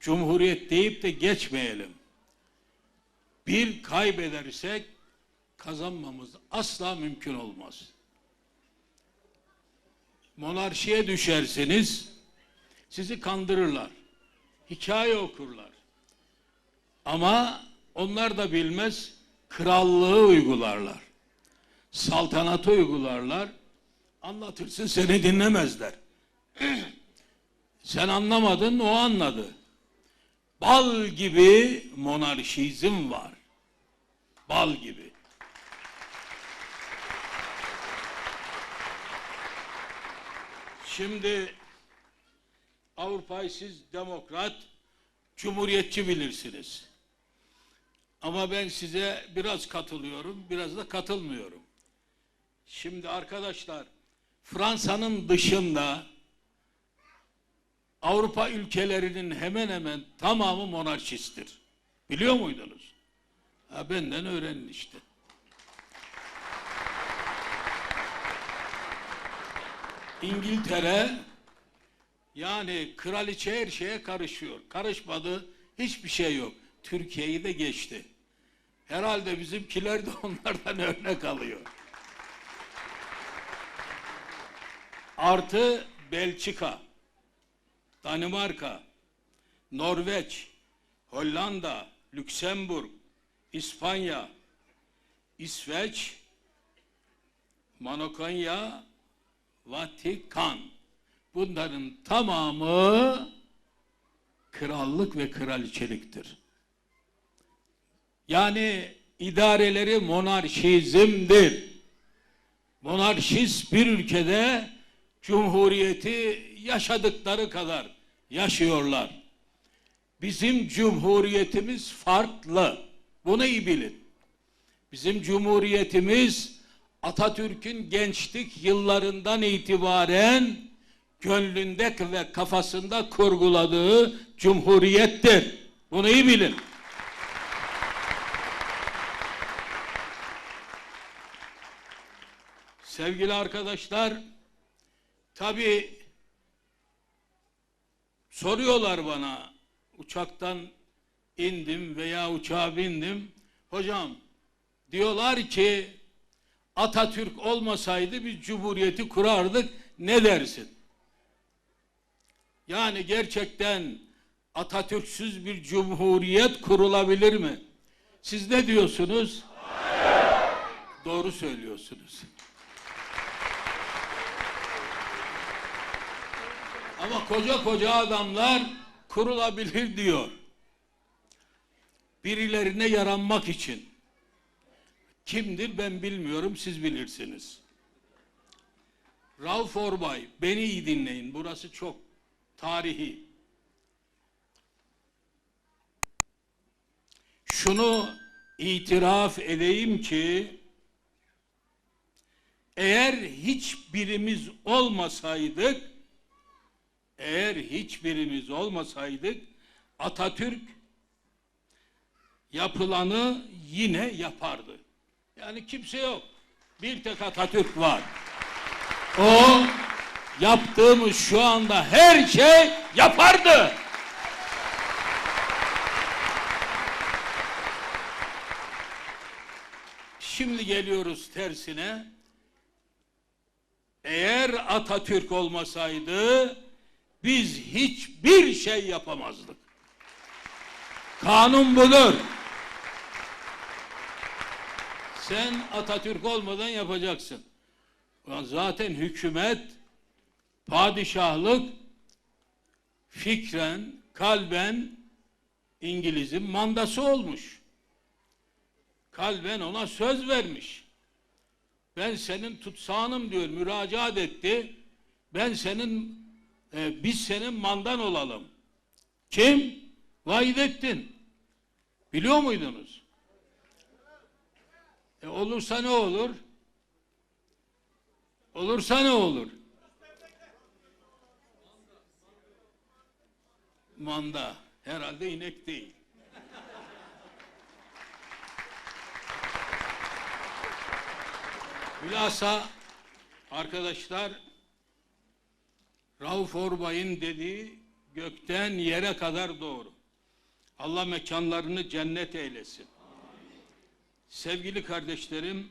Cumhuriyet deyip de geçmeyelim. Bir kaybedersek kazanmamız asla mümkün olmaz. Monarşiye düşerseniz sizi kandırırlar. Hikaye okurlar. Ama onlar da bilmez krallığı uygularlar. Saltanatı uygularlar. Anlatırsın seni dinlemezler. Sen anlamadın o anladı. Bal gibi monarşizm var. Bal gibi. Şimdi Avrupa'yı siz demokrat, cumhuriyetçi bilirsiniz. Ama ben size biraz katılıyorum, biraz da katılmıyorum. Şimdi arkadaşlar, Fransa'nın dışında Avrupa ülkelerinin hemen hemen tamamı monarşisttir. Biliyor muydunuz? Ha, benden öğrenin işte. İngiltere yani kraliçe her şeye karışıyor. Karışmadı hiçbir şey yok. Türkiye'yi de geçti. Herhalde bizimkiler de onlardan örnek alıyor. Artı Belçika, Danimarka, Norveç, Hollanda, Lüksemburg, İspanya, İsveç, Monakonya, Vatikan. Bunların tamamı krallık ve kraliçeliktir. Yani idareleri monarşizmdir. Monarşist bir ülkede cumhuriyeti yaşadıkları kadar yaşıyorlar. Bizim cumhuriyetimiz farklı. Bunu iyi bilin. Bizim cumhuriyetimiz Atatürk'ün gençlik yıllarından itibaren gönlünde ve kafasında kurguladığı cumhuriyettir. Bunu iyi bilin. Sevgili arkadaşlar, tabi soruyorlar bana uçaktan indim veya uçağa bindim. Hocam diyorlar ki Atatürk olmasaydı biz cumhuriyeti kurardık ne dersin? Yani gerçekten Atatürk'süz bir cumhuriyet kurulabilir mi? Siz ne diyorsunuz? Doğru söylüyorsunuz. Ama koca koca adamlar kurulabilir diyor. Birilerine yaranmak için. Kimdir ben bilmiyorum siz bilirsiniz. Rauf Orbay beni iyi dinleyin burası çok tarihi. Şunu itiraf edeyim ki eğer hiçbirimiz olmasaydık eğer hiçbirimiz olmasaydık Atatürk yapılanı yine yapardı. Yani kimse yok. Bir tek Atatürk var. O yaptığımız şu anda her şey yapardı. Şimdi geliyoruz tersine. Eğer Atatürk olmasaydı biz hiçbir şey yapamazdık. Kanun budur. Sen Atatürk olmadan yapacaksın. Zaten hükümet, padişahlık fikren, kalben İngiliz'in mandası olmuş. Kalben ona söz vermiş. Ben senin tutsağınım diyor, müracaat etti. Ben senin, e, biz senin mandan olalım. Kim? Vahidettin. Biliyor muydunuz? E olursa ne olur? Olursa ne olur? Manda. Herhalde inek değil. Hülasa arkadaşlar Rauf Orbay'ın dediği gökten yere kadar doğru. Allah mekanlarını cennet eylesin. Sevgili kardeşlerim,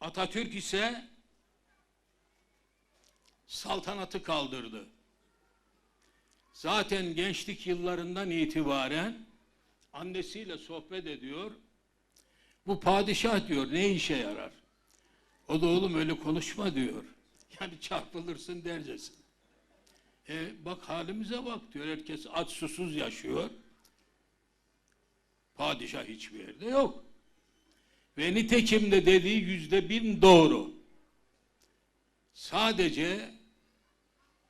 Atatürk ise saltanatı kaldırdı. Zaten gençlik yıllarından itibaren annesiyle sohbet ediyor. Bu padişah diyor ne işe yarar? O da oğlum öyle konuşma diyor. Yani çarpılırsın dercesin. E, bak halimize bak diyor. Herkes aç susuz yaşıyor. Padişah hiçbir yerde yok. Ve nitekim de dediği yüzde bin doğru. Sadece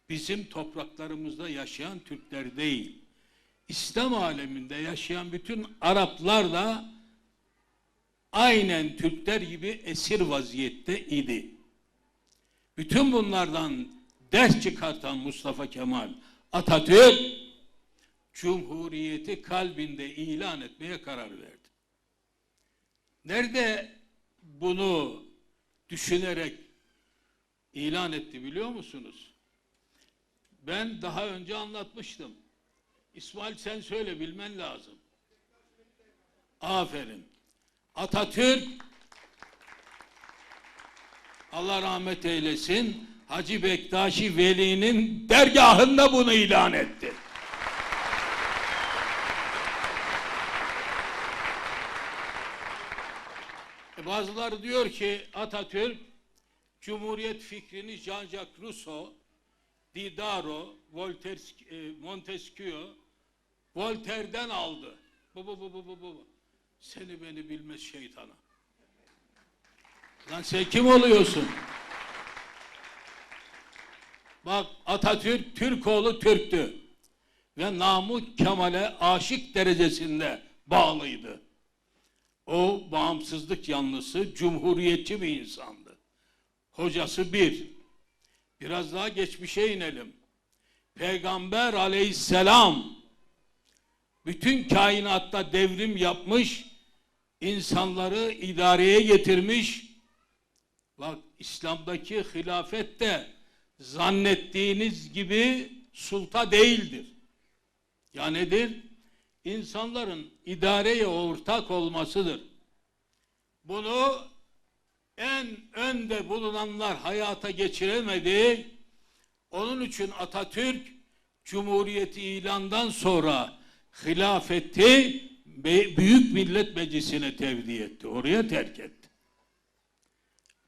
bizim topraklarımızda yaşayan Türkler değil, İslam aleminde yaşayan bütün Araplar da aynen Türkler gibi esir vaziyette idi. Bütün bunlardan ders çıkartan Mustafa Kemal Atatürk Cumhuriyeti kalbinde ilan etmeye karar verdi. Nerede bunu düşünerek ilan etti biliyor musunuz? Ben daha önce anlatmıştım. İsmail sen söyle bilmen lazım. Aferin. Atatürk Allah rahmet eylesin Hacı Bektaşi Veli'nin dergahında bunu ilan etti. E bazıları diyor ki Atatürk Cumhuriyet fikrini Jean-Jacques Rousseau, Diderot, Voltaire, e, Montesquieu, Voltaire'den aldı. Bu bu bu bu bu bu. Seni beni bilmez şeytana. Lan sen kim oluyorsun? Bak Atatürk Türkoğlu Türktü. Ve Namık Kemal'e aşık derecesinde bağlıydı. O bağımsızlık yanlısı, cumhuriyetçi bir insandı. Hocası bir. Biraz daha geçmişe inelim. Peygamber aleyhisselam bütün kainatta devrim yapmış, insanları idareye getirmiş. Bak İslam'daki hilafet de zannettiğiniz gibi sulta değildir. Ya nedir? İnsanların idareye ortak olmasıdır. Bunu en önde bulunanlar hayata geçiremedi. Onun için Atatürk Cumhuriyeti ilandan sonra hilafeti Büyük Millet Meclisi'ne tevdi etti. Oraya terk etti.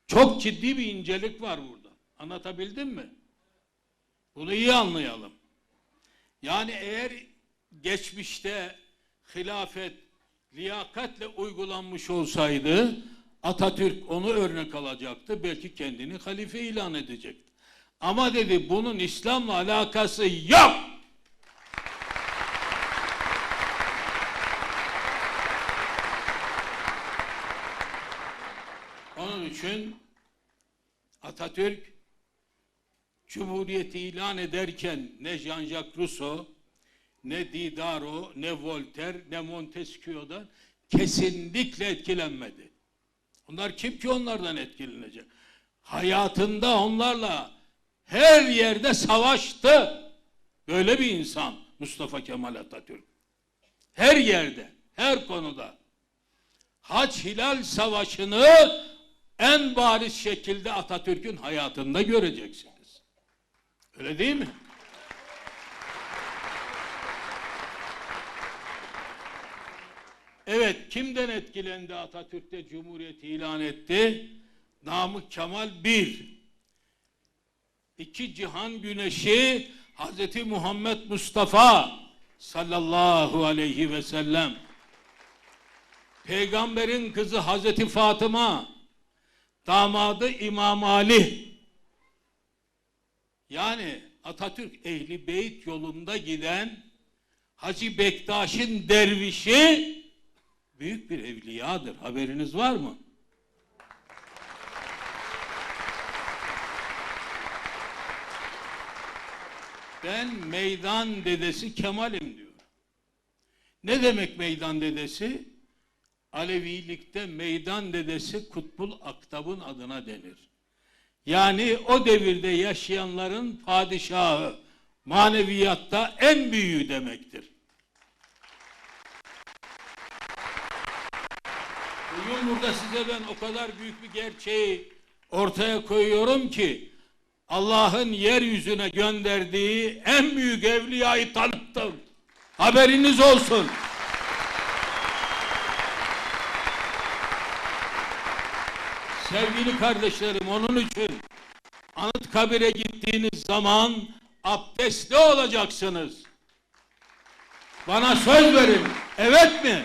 Çok ciddi bir incelik var burada. Anlatabildim mi? Bunu iyi anlayalım. Yani eğer geçmişte hilafet liyakatle uygulanmış olsaydı Atatürk onu örnek alacaktı. Belki kendini halife ilan edecekti. Ama dedi bunun İslam'la alakası yok. İçin Atatürk Cumhuriyeti ilan ederken ne Jean-Jacques Rousseau, ne Diderot, ne Voltaire, ne Montesquieu'dan kesinlikle etkilenmedi. Onlar kim ki onlardan etkilenecek? Hayatında onlarla her yerde savaştı. Böyle bir insan Mustafa Kemal Atatürk. Her yerde, her konuda. Haç Hilal Savaşı'nı en bariz şekilde Atatürk'ün hayatında göreceksiniz. Öyle değil mi? Evet, kimden etkilendi Atatürk'te Cumhuriyeti ilan etti? Namık Kemal bir. İki cihan güneşi Hazreti Muhammed Mustafa sallallahu aleyhi ve sellem. Peygamberin kızı Hazreti Fatıma, damadı İmam Ali. Yani Atatürk Ehli Beyt yolunda giden Hacı Bektaş'ın dervişi büyük bir evliyadır. Haberiniz var mı? Ben meydan dedesi Kemal'im diyor. Ne demek meydan dedesi? Alevilikte meydan dedesi Kutbul Aktab'ın adına denir. Yani o devirde yaşayanların padişahı, maneviyatta en büyüğü demektir. Bugün burada size ben o kadar büyük bir gerçeği ortaya koyuyorum ki Allah'ın yeryüzüne gönderdiği en büyük evliyayı tanıttım. Haberiniz olsun. Sevgili kardeşlerim onun için Anıtkabir'e gittiğiniz zaman abdestli olacaksınız. Bana söz verin. Evet mi?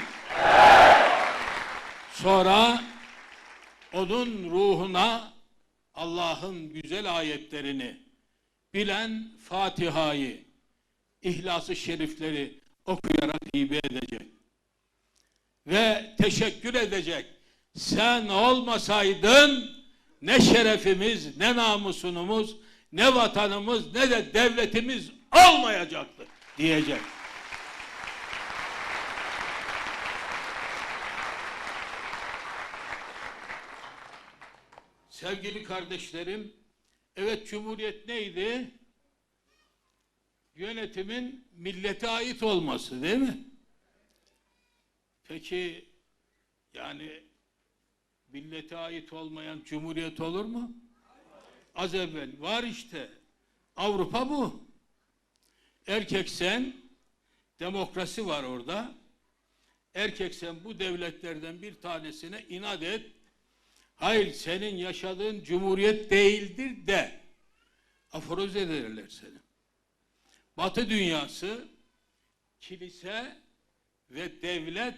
Sonra onun ruhuna Allah'ın güzel ayetlerini bilen Fatiha'yı, İhlas-ı Şerifleri okuyarak hibe edecek. Ve teşekkür edecek. Sen olmasaydın ne şerefimiz, ne namusunumuz, ne vatanımız, ne de devletimiz olmayacaktı diyecek. Sevgili kardeşlerim, evet Cumhuriyet neydi? Yönetimin millete ait olması değil mi? Peki yani millete ait olmayan cumhuriyet olur mu? Az evvel var işte. Avrupa bu. Erkek sen, demokrasi var orada. Erkek sen bu devletlerden bir tanesine inat et. Hayır senin yaşadığın cumhuriyet değildir de aforoz ederler seni. Batı dünyası kilise ve devlet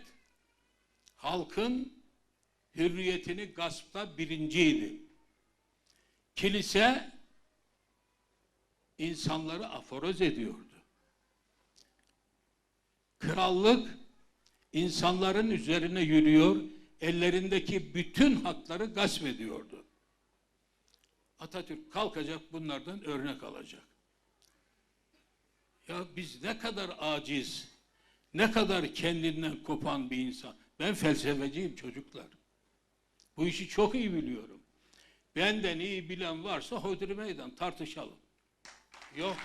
halkın hürriyetini gaspta birinciydi. Kilise insanları aforoz ediyordu. Krallık insanların üzerine yürüyor, ellerindeki bütün hakları gasp ediyordu. Atatürk kalkacak bunlardan örnek alacak. Ya biz ne kadar aciz, ne kadar kendinden kopan bir insan. Ben felsefeciyim çocuklar. Bu işi çok iyi biliyorum. Benden iyi bilen varsa hodri meydan tartışalım. Yok.